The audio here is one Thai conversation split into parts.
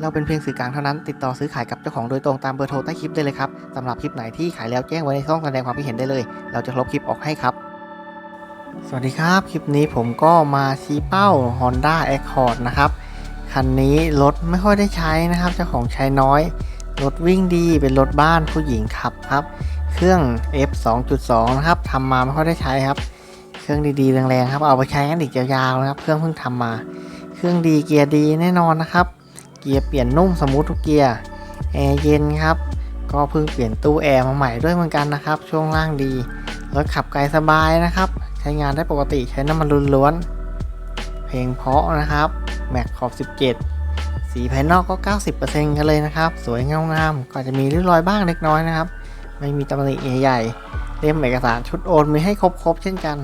เราเป็นเพียงสื่อกลางเท่านั้น ติดต่อซื้อขายกับเจ้าของโดยตรงตามเบอร์โทรใต้คลิปได้เลยครับสำหรับคลิปไหนที่ขายแล้วแจ้งไว้ในช่องแสดงความคิดเห็นได้เลย เราจะลบคลิปออกให้ครับ สวัสดีครับ คลิปนี้ผมก็มาชี้เป้า Honda Accord นะครับ คันนี้รถไม่ค่อยได้ใช้นะครับ เจ้าของใช้น้อย รถวิ่งดีเป็นรถบ้านผู้หญิงขับครับ เครื่อง F 2.2 นะครับทำมาไม่ค่อยได้ใช้ครับ เครื่องดีๆแรงๆครับ เอาไปใช้กันอีกยาวๆนะครับ เครื่องเพิ่งทำมา เครื่องดีเกียร์ดีแน่นอนนะครับ เกียร์เปลี่ยนนุ่มสมูททุกเกียร์แอร์เย็นครับ ก็เพิ่งเปลี่ยนตู้แอร์มาใหม่ด้วยเหมือนกันนะครับ ช่วงล่างดีรถขับไกลสบายนะครับ ใช้งานได้ปกติใช้น้ำมันล้วนๆเพลงเพาะนะครับแม็กขอบ 17 สีภายนอกก็ 90%กันเลยนะครับ สวยเงางามก็จะมีริ้วรอยบ้างเล็กน้อยนะครับ ไม่มีตำหนิใหญ่ๆเล่มเอกสารชุดโอนมีให้ครบๆเช่นกัน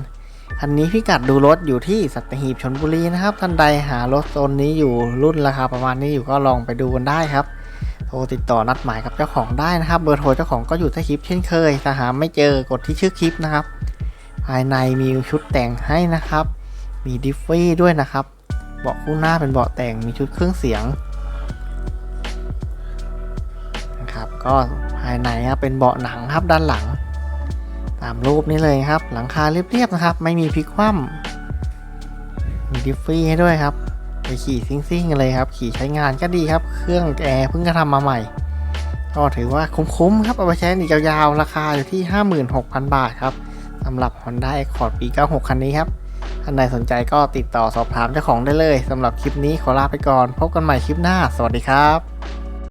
คันนี้พิกัดดูรถอยู่ที่สัตหีบชนบุรีนะครับ ท่านใดหารถโซนนี้อยู่รุ่นราคาประมาณนี้อยู่ก็ลองไปดูกันได้ครับ โทรติดต่อนัดหมายกับเจ้าของได้นะครับ เบอร์โทรเจ้าของก็อยู่ใต้คลิปเช่นเคยถ้าหาไม่เจอกดที่ชื่อคลิปนะครับ ภายในมีชุดแต่งให้นะครับ มีดิฟฟี่ด้วยนะครับ เบาะคู่หน้าเป็นเบาะแต่งมีชุดเครื่องเสียงนะครับก็ภายในครับเป็นเบาะหนังครับด้านหลัง ตามรูปนี้เลยครับ หลังคาเรียบๆนะครับ ไม่มีพลิกคว่ำมีดิฟฟี่ให้ด้วยครับ ไปขี่ซิ่งๆกันเลยครับ ขี่ใช้งานก็ดีครับ เครื่องแอร์เพิ่งจะทำมาใหม่ ก็ถือว่าคุ้มๆครับ เอาไปใช้อีกยาวๆ ราคาอยู่ที่ 56,000 บาทครับสำหรับ Honda Accord ปี 96 คันนี้ครับท่านใดสนใจก็ติดต่อสอบถามเจ้าของได้เลยสำหรับคลิปนี้ขอลาไปก่อน พบกันใหม่คลิปหน้า สวัสดีครับ